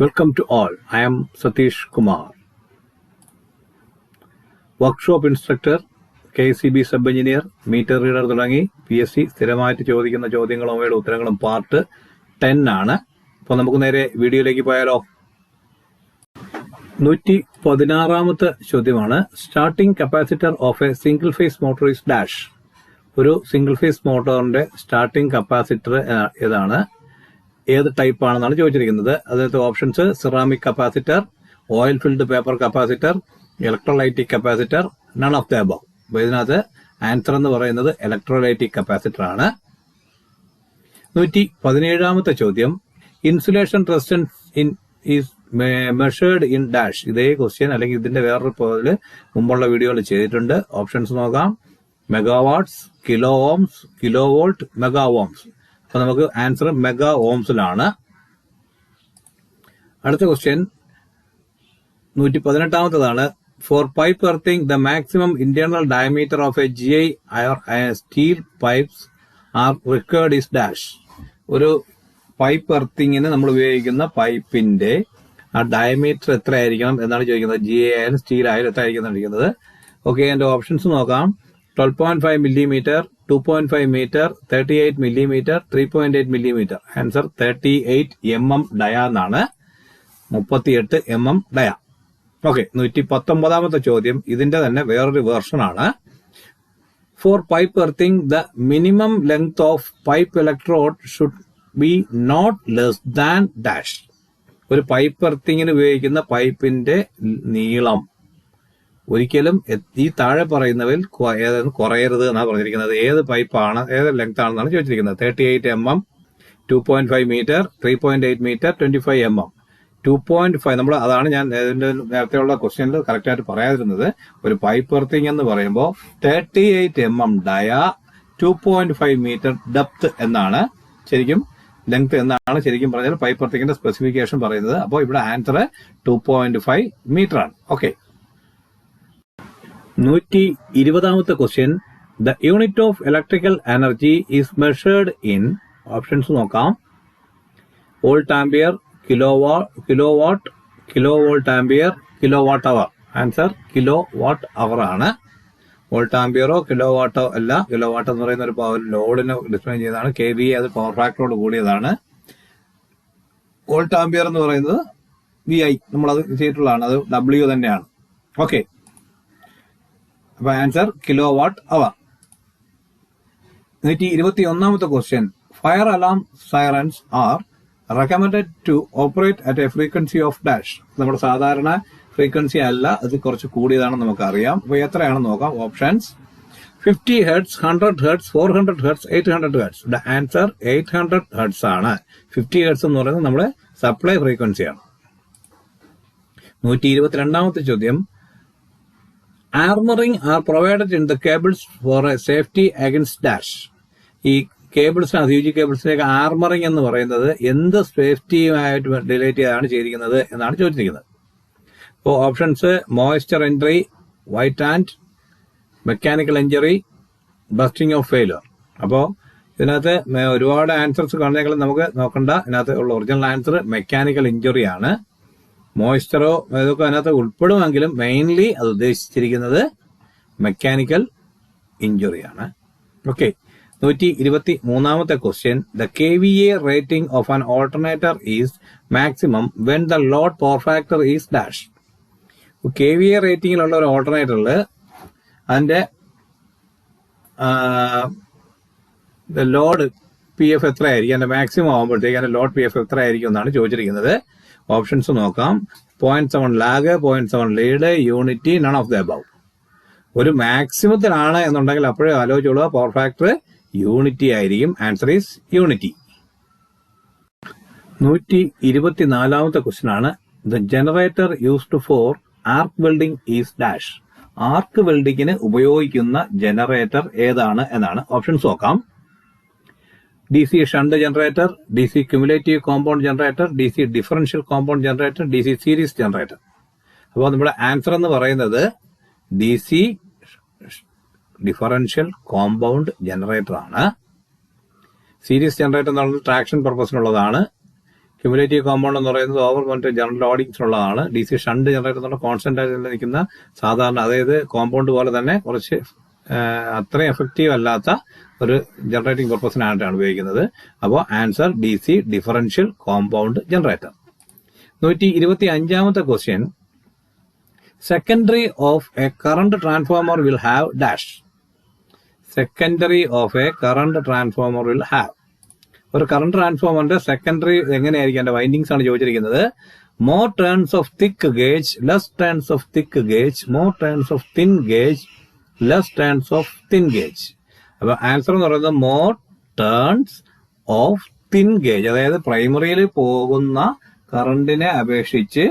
Welcome to all. I am Satish Kumar. Workshop instructor K C B sub engineer meter reader തുടങ്ങി P S C സ്ഥിരമായിട്ട് ചോദിക്കുന്ന ചോദ്യങ്ങളും അവയുടെ ഉത്തരങ്ങളും part ten ആണ്. അപ്പോൾ നമുക്ക് നേരെ വീഡിയോയിലേക്ക് പോയാലോ? നൂറ്റി പതിനാറാമത്തെ ചോദ്യമാണ്. Starting capacitor of a single phase motor is dash ഒരു സിംഗിൾ ഫേസ് മോട്ടോറിന്റെ സ്റ്റാർട്ടിംഗ് കപ്പാസിറ്റർ ഏതാണ്? ഏത് ടൈപ്പ് ആണെന്നാണ് ചോദിച്ചിരിക്കുന്നത്. അതായത് options ceramic capacitor oil filled paper capacitor electrolytic capacitor none of the above അപ്പൊ ഇതിനകത്ത് ആൻസർ എന്ന് പറയുന്നത് ഇലക്ട്രോലൈറ്റിക് കപ്പാസിറ്റർ ആണ്. നൂറ്റി പതിനേഴാമത്തെ ചോദ്യം insulation resistance in is measured in dash ഇതേ ക്വസ്റ്റ്യൻ അല്ലെങ്കിൽ ഇതിന്റെ വേറൊരു പോലെ മുമ്പുള്ള വീഡിയോയിൽ ചെയ്തിട്ടുണ്ട്. ഓപ്ഷൻസ് നോക്കാം. Megawatts kilo ohms kilo volt mega ohms അപ്പൊ നമുക്ക് ആൻസർ മെഗാ ഓംസിലാണ്. അടുത്ത ക്വസ്റ്റ്യൻ നൂറ്റി പതിനെട്ടാമത്തതാണ് for pipe earthing the maximum internal diameter of a G I steel pipes are required is dash ഒരു പൈപ്പ് എർത്തിങ്ങിന് നമ്മൾ ഉപയോഗിക്കുന്ന പൈപ്പിന്റെ ആ ഡയമീറ്റർ എത്ര ആയിരിക്കണം എന്നാണ് ചോദിക്കുന്നത്. ജി ഐ ആയാലും സ്റ്റീൽ ആയാലും എത്ര ആയിരിക്കും ഓക്കെ എന്റെ ഓപ്ഷൻസ് നോക്കാം. Twelve point five millimetre two point five metre thirty eight millimetre three point eight millimetre answer thirty eight M M dia എന്നാണ്. മുപ്പത്തിയെട്ട് എം എം ഡയ ഓക്കെ നൂറ്റി പത്തൊമ്പതാമത്തെ ചോദ്യം. ഇതിന്റെ തന്നെ വേറൊരു വേർഷൻ ആണ്. For pipe earthing the minimum length of pipe electrode should be not less than dash ഒരു പൈപ്പ് എർത്തിങ്ങിന് ഉപയോഗിക്കുന്ന പൈപ്പിന്റെ നീളം ഒരിക്കലും ഈ താഴെ പറയുന്നവയിൽ കുറയരുത് എന്നാണ് പറഞ്ഞിരിക്കുന്നത്. ഏത് പൈപ്പാണ് ഏത് ലെങ്ത് ആണെന്നാണ് ചോദിച്ചിരിക്കുന്നത്. Thirty eight M M two point five metre three point eight metre twenty five M M two point five നമ്മൾ അതാണ് ഞാൻ നേരത്തെയുള്ള ക്വസ്റ്റ്യനിൽ കറക്റ്റായിട്ട് പറയാതിരുന്നത്. ഒരു പൈപ്പ് എർത്തിങ് എന്ന് പറയുമ്പോൾ thirty eight M M dia two point five metre depth എന്നാണ് ശരിക്കും ലെങ്ത് എന്നാണ് ശരിക്കും പറഞ്ഞാൽ പൈപ്പ് എർത്തിങ്ങിന്റെ സ്പെസിഫിക്കേഷൻ പറയുന്നത്. അപ്പോൾ ഇവിടെ answer two point five metre ആണ്. ഓക്കെ നൂറ്റി ഇരുപതാമത്തെ question the unit of electrical energy is measured in options നോക്കാം. വോൾട്ട് ആംബിയർ കിലോ വാ kilo watt kilo volt ampere kilo watt hour answer kilo watt hour ആണ് volt ആംബിയറോ kilo വാട്ടോ അല്ല. Kilo watt എന്ന് പറയുന്ന ഒരു പവർ ലോഡിന് ഡിസ്പ്ലേ ചെയ്തതാണ്. K V അത് പവർ ഫാക്ടറോട് കൂടിയതാണ്. വോൾട്ട് ആംബിയർ എന്ന് പറയുന്നത് വി ഐ നമ്മളത് ചെയ്തിട്ടുള്ളതാണ്. അത് ഡബ്ല്യു തന്നെയാണ്. ഓക്കെ അപ്പൊ ആൻസർ കിലോ വാട്ട് അവർ നൂറ്റി ഇരുപത്തി ഒന്നാമത്തെ question fire alarm sirens are recommended to operate at a frequency of dash നമ്മുടെ സാധാരണ ഫ്രീക്വൻസി അല്ല അത് കുറച്ച് കൂടിയതാണെന്ന് നമുക്കറിയാം. അപ്പൊ എത്രയാണെന്ന് നോക്കാം. Options fifty hertz hundred hertz four hundred hertz eight hundred hertz the answer eight hundred hertz ആണ്. ഫിഫ്റ്റി ഹെർട്സ് എന്ന് പറയുന്നത് നമ്മുടെ സപ്ലൈ ഫ്രീക്വൻസിയാണ് നൂറ്റി ഇരുപത്തിരണ്ടാമത്തെ ചോദ്യം. Armouring are provided in the cables for a safety against dash ഈ കേബിൾസിനകത്ത് യു ജി കേബിൾസിലേക്ക് ആർമറിംഗ് എന്ന് പറയുന്നത് എന്ത് സേഫ്റ്റിയുമായിട്ട് റിലേറ്റ് ചെയ്താണ് ചെയ്തിരിക്കുന്നത് എന്നാണ് ചോദിച്ചിരിക്കുന്നത്. അപ്പോൾ options moisture entry white and mechanical injury bursting of failure അപ്പോൾ ഇതിനകത്ത് ഒരുപാട് ആൻസേഴ്സ് കാണുന്നെങ്കിൽ നമുക്ക് നോക്കണ്ട. ഇതിനകത്ത് ഉള്ള ഒറിജിനൽ ആൻസർ മെക്കാനിക്കൽ ഇഞ്ചുറി ആണ്. മോയ്സ്ചറോ ഇതൊക്കെ അതിനകത്ത് ഉൾപ്പെടുമെങ്കിലും മെയിൻലി അത് ഉദ്ദേശിച്ചിരിക്കുന്നത് മെക്കാനിക്കൽ ഇഞ്ചുറിയാണ് ഓക്കെ നൂറ്റി ഇരുപത്തി മൂന്നാമത്തെ question the K V A rating of an alternator is maximum when the load power factor is dash K V A റേറ്റിംഗിലുള്ള ഒരു ഓൾട്ടർനേറ്ററിൽ അതിന്റെ ലോഡ് പി എഫ് എത്രയായിരിക്കും? അതിന്റെ മാക്സിമം ആകുമ്പോഴത്തേക്ക് അതിന്റെ ലോഡ് പി എഫ് എത്രയായിരിക്കും എന്നാണ് ചോദിച്ചിരിക്കുന്നത്. ഓപ്ഷൻസ് നോക്കാം. Point seven lag point seven lead unity none of the above ഒരു മാക്സിമത്തിലാണ് എന്നുണ്ടെങ്കിൽ അപ്പോഴേ ആലോചിച്ചോളൂ. പവർ ഫാക്ടർ യൂണിറ്റി ആയിരിക്കും. ആൻസർ ഈസ് യൂണിറ്റി നൂറ്റി ഇരുപത്തിനാലാമത്തെ ക്വസ്റ്റ്യൻ ആണ് the generator used for arc welding is dash arc വെൽഡിങ്ങിന് ഉപയോഗിക്കുന്ന ജനറേറ്റർ ഏതാണ് എന്നാണ്. ഓപ്ഷൻസ് നോക്കാം. D C shunt generator D C cumulative compound generator D C differential compound generator D C series generator അപ്പോൾ നമ്മുടെ answer എന്ന് പറയുന്നത് D C differential compound generator ആണ്. Series generator എന്ന് പറയുന്നത് ട്രാക്ഷൻ പർപ്പസിനുള്ളതാണ് ക്യുമുലേറ്റീവ് കോമ്പൗണ്ട് എന്ന് പറയുന്നത് ഓവർ മറ്റേ ജനറൽ ഓഡിങ്സിനുള്ളതാണ് ഡി സി ഷണ്ട് ജനറേറ്റർ എന്നുള്ള കോൺസ്റ്റന്റ് ആയിട്ട് നിൽക്കുന്ന സാധാരണ അതായത് കോമ്പൗണ്ട് പോലെ തന്നെ കുറച്ച് അത്രയും എഫക്റ്റീവ് അല്ലാത്ത ഒരു ജനറേറ്റിംഗ് പർപ്പസിനായിട്ടാണ് ഉപയോഗിക്കുന്നത് അപ്പോൾ answer D C differential compound generator നൂറ്റി ഇരുപത്തി അഞ്ചാമത്തെ question secondary of a current transformer will have dash secondary of a current transformer will have ഒരു കറണ്ട് ട്രാൻസ്ഫോമറിന്റെ സെക്കൻഡറി എങ്ങനെയായിരിക്കും എന്റെ വൈൻഡിങ്സ് ആണ് ചോദിച്ചിരിക്കുന്നത്? More turns of thick gauge less turns of thick gauge more turns of thin gauge less turns of thin gauge അപ്പൊ answer എന്ന് പറയുന്നത് more turns of thin gauge അതായത് പ്രൈമറിയിൽ പോകുന്ന കറണ്ടിനെ അപേക്ഷിച്ച്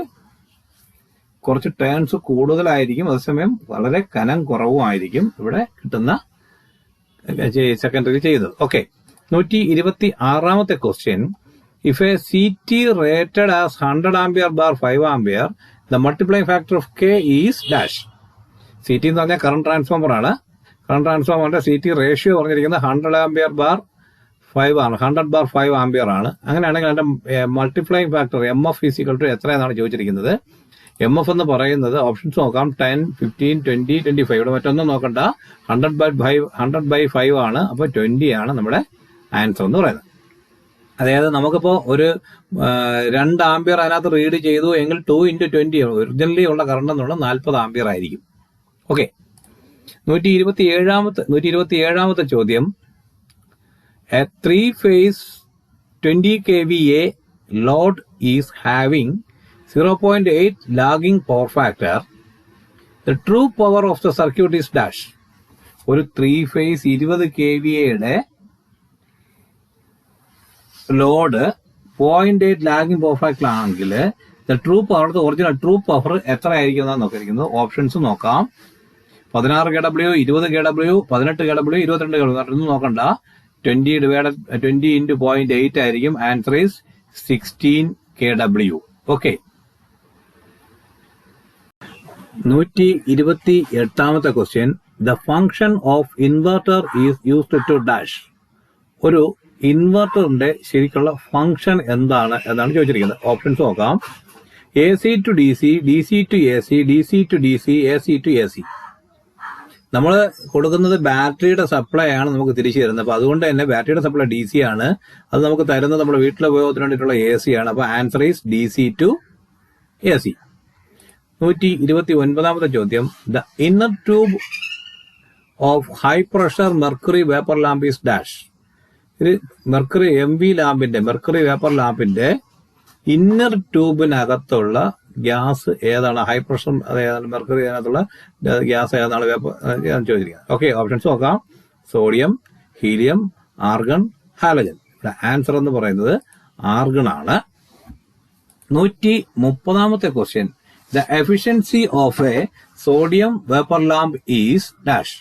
കുറച്ച് ടേൺസ് കൂടുതലായിരിക്കും. അതേസമയം വളരെ കനം കുറവുമായിരിക്കും ഇവിടെ കിട്ടുന്ന സെക്കൻഡറി ചെയ്തത് ഓക്കെ നൂറ്റി ഇരുപത്തി ആറാമത്തെ question if a C T rated as hundred ampere bar five ampere the multiply factor of K is dash C T എന്ന് പറഞ്ഞാൽ കറണ്ട് ട്രാൻസ്ഫോമർ ആണ്. കറണ്ട് ട്രാൻസ്ഫോമറിന്റെ സി ടി റേഷ്യോ പറഞ്ഞിരിക്കുന്നത് ഹൺഡ്രഡ് ആംബിയർ ബാർ ഫൈവ് ആണ്. Hundred bar five ampere ആണ്. അങ്ങനെയാണെങ്കിൽ അതിന്റെ multiplying factor M F physical to എത്രയെന്നാണ് ചോദിച്ചിരിക്കുന്നത്. എം എഫ് എന്ന് പറയുന്നത് ഓപ്ഷൻസ് നോക്കാം. Ten fifteen twenty twenty five ഇവിടെ മറ്റൊന്നും നോക്കണ്ട. Hundred by five hundred by five ആണ്. അപ്പോൾ ട്വന്റി ആണ് നമ്മുടെ ആൻസർ എന്ന് പറയുന്നത്. അതായത് നമുക്കിപ്പോ ഒരു രണ്ട് ആംബിയർ അതിനകത്ത് റീഡ് ചെയ്തു. എങ്കിൽ ടു ഇന്റു ട്വന്റി ഒറിജിനലി ഉള്ള കറണ്ട് എന്നുള്ളത് നാൽപ്പത് ആംബിയർ ആയിരിക്കും. ഓക്കെ നൂറ്റി ഇരുപത്തി ഏഴാമത്തെ നൂറ്റി ഇരുപത്തി ഏഴാമത്തെ ചോദ്യം. A three phase twenty K V A load is having zero point eight lagging power factor the true power of the circuit is dash ഒരു ത്രീ ഫേസ് ഇരുപത് കെ വി എയുടെ load point eight lagging power factor ആണെങ്കിൽ the true power original true power എത്ര ആയിരിക്കും എന്നാണ് നോക്കിയിരിക്കുന്നത് options നോക്കാം. പതിനാറ് കെ ഡബ്ല്യു ഇരുപത് കെ ഡബ്ല്യു പതിനെട്ട് കെ ഡബ്ല്യു ഇരുപത്തിരണ്ട് കെ ഡബ്ല്യു ഒന്നും നോക്കണ്ട. Twenty divide twenty into point eight ആയിരിക്കും. Answer is sixteen K W okay നൂറ്റി ഇരുപത്തി എട്ടാമത്തെ question the function of inverter is used to dash ഒരു ഇൻവെർട്ടറിന്റെ ശരിക്കുള്ള ഫംഗ്ഷൻ എന്താണ് എന്നാണ് ചോദിച്ചിരിക്കുന്നത്. ഓപ്ഷൻസ് നോക്കാം. A C to D C D C to A C D C to D C A C to A C നമ്മൾ കൊടുക്കുന്നത് ബാറ്ററിയുടെ സപ്ലൈ ആണ് നമുക്ക് തിരിച്ചു തരുന്നത്. അപ്പൊ അതുകൊണ്ട് തന്നെ ബാറ്ററിയുടെ സപ്ലൈ ഡി സി ആണ്. അത് നമുക്ക് തരുന്നത് നമ്മുടെ വീട്ടിലെ ഉപയോഗത്തിന് വേണ്ടിയിട്ടുള്ള എ സി ആണ്. അപ്പൊ answer is D C to A C നൂറ്റി ഇരുപത്തി ഒൻപതാമത്തെ ചോദ്യം. The inner tube of high pressure mercury vapour lamp is dash ഒരു മെർക്കുറി എം വി ലാമ്പിന്റെ മെർക്കുറി വേപ്പർ ലാമ്പിന്റെ ഇന്നർ ട്യൂബിനകത്തുള്ള ഗ്യാസ് ഏതാണ് ഹൈ പ്രഷർ ഏതാണ് മെർക്കുറി അതിനകത്തുള്ള ഗ്യാസ് ഏതാണ് വേപ്പർ ചോദിച്ചിരിക്കുന്നത്. ഓക്കെ ഓപ്ഷൻസ് നോക്കാം. സോഡിയം ഹീലിയം ആർഗൺ ഹാലജൻ ഇവിടെ ആൻസർ എന്ന് പറയുന്നത് ആർഗൺ ആണ്. നൂറ്റി മുപ്പതാമത്തെ question the efficiency of a sodium vapour lamp is dash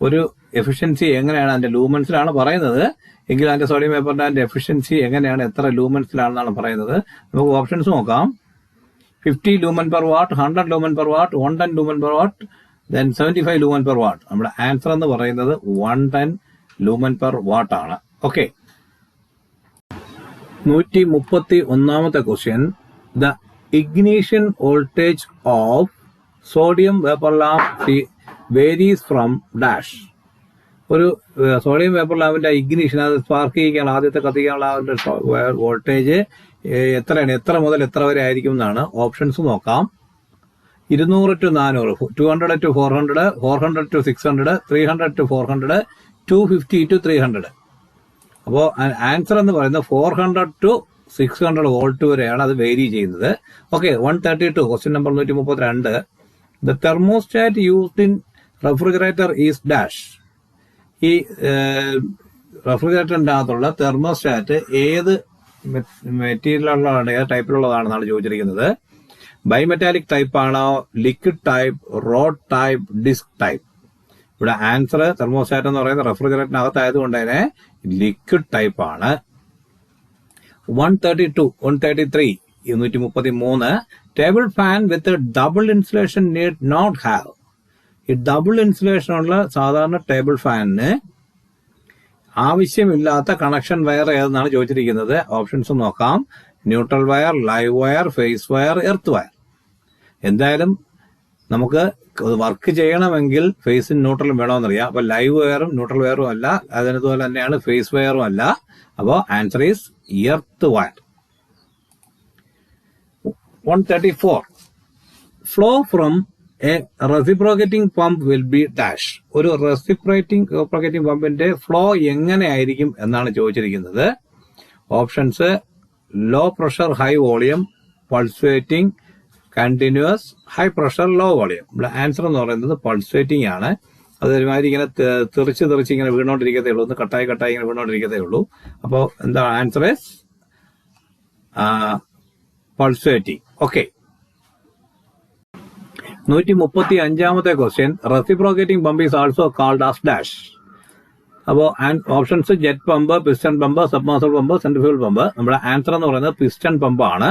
ഒരു എഫിഷ്യൻസി എങ്ങനെയാണ് അതിന്റെ ലൂമൻസിലാണ് പറയുന്നത്? എങ്കിൽ അതിന്റെ സോഡിയം വേപ്പർ ലാമ്പിന്റെ എഫിഷ്യൻസി എങ്ങനെയാണ് എത്ര ലൂമൻസിലാണെന്നാണ് പറയുന്നത്? നമുക്ക് ഓപ്ഷൻസ് നോക്കാം. Fifty lumen per watt hundred lumen per watt one ten lumen per watt then seventy five lumen per watt നമ്മുടെ ആൻസർ എന്ന് പറയുന്നത് one ten lumen per watt ആണ്. ഓക്കെ നൂറ്റി മുപ്പത്തി ഒന്നാമത്തെ question the ignition voltage of sodium vapour lamp varies from dash ഒരു sodium vapour ലാമ്പിന്റെ ignition അത് സ്പാർക്ക് ചെയ്യിക്കാനുള്ള ആദ്യത്തെ കത്തിക്കാനുള്ള അവരുടെ വോൾട്ടേജ് എത്രയാണ് എത്ര മുതൽ എത്ര വരെ ആയിരിക്കും എന്നാണ്. ഓപ്ഷൻസ് നോക്കാം. ഇരുന്നൂറ് ടു നാനൂറ് to hundred to four hundred four hundred to six hundred three hundred to four hundred to fifty to three hundred അപ്പോൾ ആൻസർ എന്ന് പറയുന്നത് four hundred to six hundred volt വരെയാണ് അത് വേരി ചെയ്യുന്നത്. Okay one thirty two question number നൂറ്റി മുപ്പത്തി രണ്ട് the thermostat used in refrigerator is dash ഈ റെഫ്രിജറേറ്ററിന്റെ അകത്തുള്ള തെർമോസ്റ്റാറ്റ് ഏത് മെറ്റീരിയലുള്ളതാണ് ഏത് ടൈപ്പിലുള്ളതാണെന്നാണ് ചോദിച്ചിരിക്കുന്നത്. ബൈമെറ്റാലിക് ടൈപ്പ് ആണോ liquid type rod type disc type? ഇവിടെ ആൻസർ തെർമോസ്റ്റാറ്റ് എന്ന് പറയുന്നത് റെഫ്രിജറേറ്ററിനകത്തായതുകൊണ്ട് തന്നെ ലിക്വിഡ് ടൈപ്പ് ആണ് one thirty two one thirty three ഇരുന്നൂറ്റി മുപ്പത്തി മൂന്ന് table fan with double insulation need not have. ഈ ഡബിൾ ഇൻസുലേഷൻ ഉള്ള സാധാരണ ടേബിൾ ഫാനിന് ആവശ്യമില്ലാത്ത കണക്ഷൻ വയർ ഏതെന്നാണ് ചോദിച്ചിരിക്കുന്നത്? ഓപ്ഷൻസ് നോക്കാം. Neutral wire live wire phase wire earth wire എന്തായാലും നമുക്ക് വർക്ക് ചെയ്യണമെങ്കിൽ ഫേസും ന്യൂട്രലും വേണമെന്നറിയാം. അപ്പൊ ലൈവ് വയറും ന്യൂട്രൽ വയറും അല്ല. അതിനതുപോലെ തന്നെയാണ് ഫേസ് വയറും അല്ല. അപ്പോൾ answer is earth wire one thirty four flow from a reciprocating pump will be dash ഒരു റെസിപ്രേറ്റിംഗ് റെസിപ്രോഗേറ്റിംഗ് പമ്പിന്റെ ഫ്ലോ എങ്ങനെയായിരിക്കും എന്നാണ് ചോദിച്ചിരിക്കുന്നത്. Options low pressure high volume pulsating continuous high pressure low volume ഇവിടെ ആൻസർ എന്ന് പറയുന്നത് പൾസുവേറ്റിംഗ് ആണ്. അത് ഇങ്ങനെ തെറിച്ച് തെറിച്ച് ഇങ്ങനെ വീണോണ്ടിരിക്കത്തേ ഉള്ളൂ. ഒന്ന് കട്ടായി കട്ടായി ഇങ്ങനെ വീണോണ്ടിരിക്കത്തേ ഉള്ളൂ. അപ്പോൾ എന്താ ആൻസർ പൾസേറ്റിംഗ് ഓക്കെ നൂറ്റി മുപ്പത്തി അഞ്ചാമത്തെ question reciprocating pump is also called as dash അപ്പോൾ options jet pump piston pump submersible pump centrifugal pump നമ്മുടെ ആൻസർ എന്ന് പറയുന്നത് പിസ്റ്റൺ പമ്പാണ്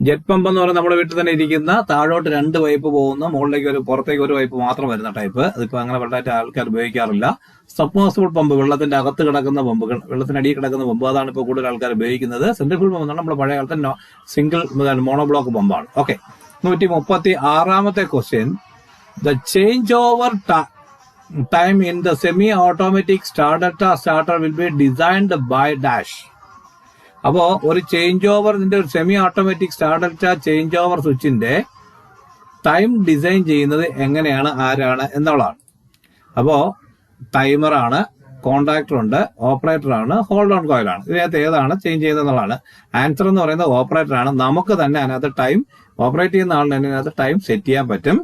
ജെറ്റ് പമ്പ് എന്ന് പറയുന്നത് നമ്മുടെ വീട്ടിൽ തന്നെ ഇരിക്കുന്ന താഴോട്ട് രണ്ട് പൈപ്പ് പോകുന്ന. മുകളിലേക്ക് ഒരു പുറത്തേക്ക് ഒരു പൈപ്പ് മാത്രം വരുന്ന ടൈപ്പ് അതിപ്പോൾ അങ്ങനെ വെള്ളമായിട്ട് ആൾക്കാർ ഉപയോഗിക്കാറില്ല. സബ്മേഴ്സിബിൾ പമ്പ് വെള്ളത്തിന്റെ അകത്ത് കിടക്കുന്ന പമ്പ് വെള്ളത്തിനടിയിൽ കിടക്കുന്ന പമ്പ് അതാണ് ഇപ്പോൾ കൂടുതൽ ആൾക്കാർ ഉപയോഗിക്കുന്നത്. സെൻട്രിഫ്യൂൾ പമ്പ് നമ്മുടെ പഴയ കാലത്തെ സിംഗിൾ മോണോ ബ്ലോക്ക് പമ്പാണ് ഓക്കെ നൂറ്റി മുപ്പത്തി ആറാമത്തെ question the change over time in the semi automatic starter starter will be designed by dash അപ്പോ ഒരു ചേഞ്ച് ഓവർ ഇതിന്റെ ഒരു semi automatic starter change over സ്വിച്ചിന്റെ time design ചെയ്യുന്നത് എങ്ങനെയാണ് ആരാണ് എന്നുള്ളതാണ്. അപ്പോ ടൈമറാണ് കോൺട്രാക്ടർ ഉണ്ട് ഓപ്പറേറ്റർ ആണ് ഹോൾഡ് ഓൺ കോയിലാണ് ഇതിനകത്ത് ഏതാണ് ചേഞ്ച് ചെയ്യുന്നത് എന്നുള്ളതാണ് ആൻസർ എന്ന് പറയുന്നത് ഓപ്പറേറ്റർ ആണ്. നമുക്ക് തന്നെ അതിനകത്ത് ടൈം ഓപ്പറേറ്റ് ചെയ്യുന്ന ആളിന് അതിനകത്ത് ടൈം സെറ്റ് ചെയ്യാൻ പറ്റും.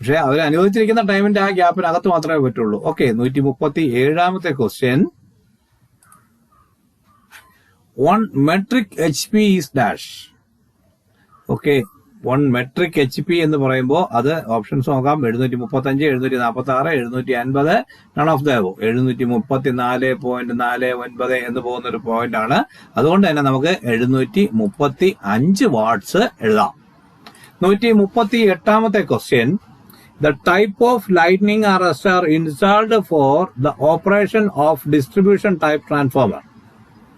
പക്ഷെ അവർ അനുവദിച്ചിരിക്കുന്ന ടൈമിന്റെ ആ ഗ്യാപ്പിനകത്ത് മാത്രമേ പറ്റുള്ളൂ. ഓക്കെ നൂറ്റി മുപ്പത്തി ഏഴാമത്തെ question one metric H P is dash okay one metric H P എന്ന് പറയുമ്പോൾ അത് ഓപ്ഷൻസ് നോക്കാം. എഴുന്നൂറ്റി മുപ്പത്തി അഞ്ച് എഴുന്നൂറ്റി നാൽപ്പത്തി ആറ് എഴുന്നൂറ്റി അൻപത് നൺ ഓഫ് ദോ എഴുന്നൂറ്റി മുപ്പത്തി നാല് പോയിന്റ് നാല് ഒൻപത് എന്ന് പോകുന്ന ഒരു പോയിന്റ് ആണ്. അതുകൊണ്ട് തന്നെ നമുക്ക് എഴുന്നൂറ്റി മുപ്പത്തി അഞ്ച് വാട്ട്സ് എഴുതാം. നൂറ്റി മുപ്പത്തി എട്ടാമത്തെ question the type of lightning arrester installed for the operation of distribution type transformer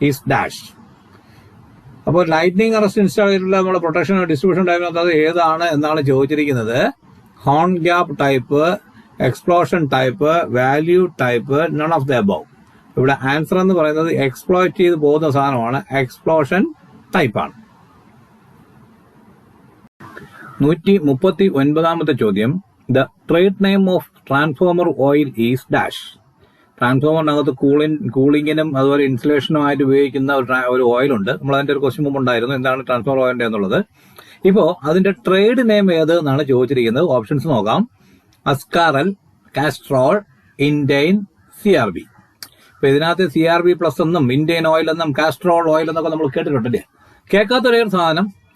is dash അപ്പോൾ ലൈറ്റ്നിങ് അറസ്റ്റ് ഇൻസ്റ്റാൾ ചെയ്തിട്ടുള്ള നമ്മുടെ പ്രൊട്ടക്ഷൻ ഡിസ്ട്രിബ്യൂഷൻ ടൈപ്പിനകത്ത് അത് ഏതാണ് എന്നാണ് ചോദിച്ചിരിക്കുന്നത്. Horn gap type explosion type value type none of the above ഇവിടെ answer എന്ന് പറയുന്നത് എക്സ്പ്ലോയിറ്റ് ചെയ്ത് പോകുന്ന സാധനമാണ്. എക്സ്പ്ലോഷൻ ടൈപ്പാണ് നൂറ്റി മുപ്പത്തി ഒൻപതാമത്തെ ചോദ്യം. The trade name of transformer oil is dash ട്രാൻസ്ഫോമറിനകത്ത് cooling കൂളിങ്ങിനും അതുപോലെ ഇൻസുലേഷനും ആയിട്ട് ഉപയോഗിക്കുന്ന ഒരു ഓയിലുണ്ട്. നമ്മൾ അതിന്റെ ഒരു ക്വസ്റ്റ്യൻ മുമ്പ് ഉണ്ടായിരുന്നു. എന്താണ് ട്രാൻസ്ഫോമർ ഓയിലിന്റെ എന്നുള്ളത്? ഇപ്പോ അതിന്റെ ട്രേഡ് നെയിം ഏത് എന്നാണ് ചോദിച്ചിരിക്കുന്നത്? ഓപ്ഷൻസ് നോക്കാം. അസ്കാറൽ Castrol Indane C R B ഇപ്പൊ ഇതിനകത്ത് സി ആർ ബി പ്ലസ് എന്നും ഇന്ത്യൻ ഓയിൽ എന്നും കാസ്ട്രോൾ ഓയിൽ എന്നൊക്കെ നമ്മൾ കേട്ടിട്ടുണ്ടല്ലേ? കേൾക്കാത്ത ഒരേ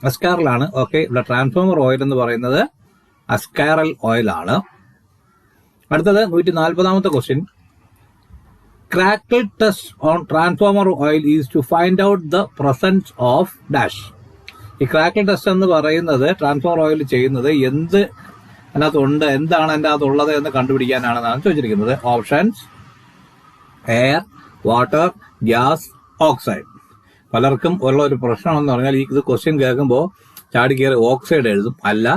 അസ്കാറൽ ആണ് ഓക്കെ ഇവിടെ ട്രാൻസ്ഫോമർ ഓയിൽ എന്ന് പറയുന്നത് അസ്കാറൽ ഓയിലാണ്. അടുത്തത് നൂറ്റി നാൽപ്പതാമത്തെ question crackle test on transformer oil is to find out the presence of dash. ഈ ക്രാക്കിൾ ടെസ്റ്റ് എന്ന് പറയുന്നത് ട്രാൻസ്ഫോർ ഓയിൽ ചെയ്യുന്നത് എന്ത് അതിനകത്തുണ്ട് എന്താണ് അതിന്റെ അകത്തുള്ളത് എന്ന് കണ്ടുപിടിക്കാനാണെന്നാണ് ചോദിച്ചിരിക്കുന്നത്. Options air water gas oxide പലർക്കും ഉള്ള ഒരു പ്രശ്നം എന്ന് പറഞ്ഞാൽ ഈ ഇത് ക്വസ്റ്റ്യൻ കേൾക്കുമ്പോൾ ചാടി കയറി ഓക്സൈഡ് എഴുതും. അല്ല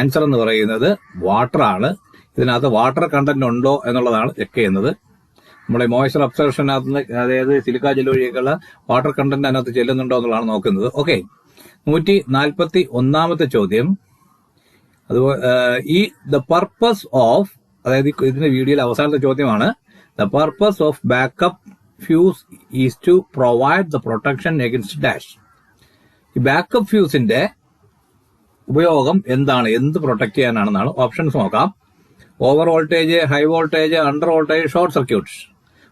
ആൻസർ എന്ന് പറയുന്നത് വാട്ടർ ആണ്. ഇതിനകത്ത് വാട്ടർ കണ്ടന്റ് ഉണ്ടോ എന്നുള്ളതാണ് ചെക്ക് ചെയ്യുന്നത്. നമ്മുടെ മോയ്സ്ചർ അബ്സർവേഷനകത്ത് നിന്ന് അതായത് സിലിക്ക ജെൽ വഴിയൊക്കെയുള്ള വാട്ടർ കണ്ടന്റ് അതിനകത്ത് ചെല്ലുന്നുണ്ടോ എന്നുള്ളതാണ് നോക്കുന്നത്. ഓക്കെ നൂറ്റി നാൽപ്പത്തി ഒന്നാമത്തെ ചോദ്യം അതുപോലെ ഈ ദ പർപ്പസ് ഓഫ് അതായത് ഇതിന്റെ വീഡിയോയിൽ അവസാനത്തെ ചോദ്യമാണ്. The purpose of backup fuse is to provide the protection against dash ഈ ബാക്കപ്പ് ഫ്യൂസിന്റെ ഉപയോഗം എന്താണ്? എന്ത് പ്രൊട്ടക്ട് ചെയ്യാനാണെന്നാണ്. ഓപ്ഷൻസ് നോക്കാം. Over voltage high voltage under voltage short circuit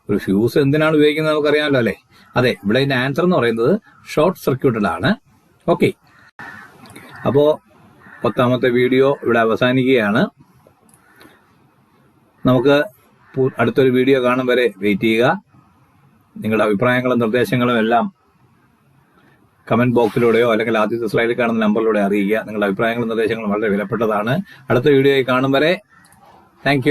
ഒരു ഫ്യൂസ് എന്തിനാണ് ഉപയോഗിക്കുന്നത് നമുക്കറിയാമല്ലോ അല്ലേ? അതെ ഇവിടെ ഇതിന്റെ ആൻസർ എന്ന് പറയുന്നത് ഷോർട്ട് സർക്യൂട്ടഡ് ആണ്. ഓക്കെ അപ്പോ പത്താമത്തെ വീഡിയോ ഇവിടെ അവസാനിക്കുകയാണ്. നമുക്ക് അടുത്തൊരു വീഡിയോ കാണും വരെ വെയിറ്റ് ചെയ്യുക. നിങ്ങളുടെ അഭിപ്രായങ്ങളും നിർദ്ദേശങ്ങളും എല്ലാം കമന്റ് ബോക്സിലൂടെയോ അല്ലെങ്കിൽ ആദ്യത്തെ സ്ലൈഡിൽ കാണുന്ന നമ്പറിലൂടെ അറിയിക്കുക. നിങ്ങളുടെ അഭിപ്രായങ്ങളും നിർദ്ദേശങ്ങളും വളരെ വിലപ്പെട്ടതാണ്. അടുത്ത വീഡിയോയിൽ കാണും വരെ. താങ്ക്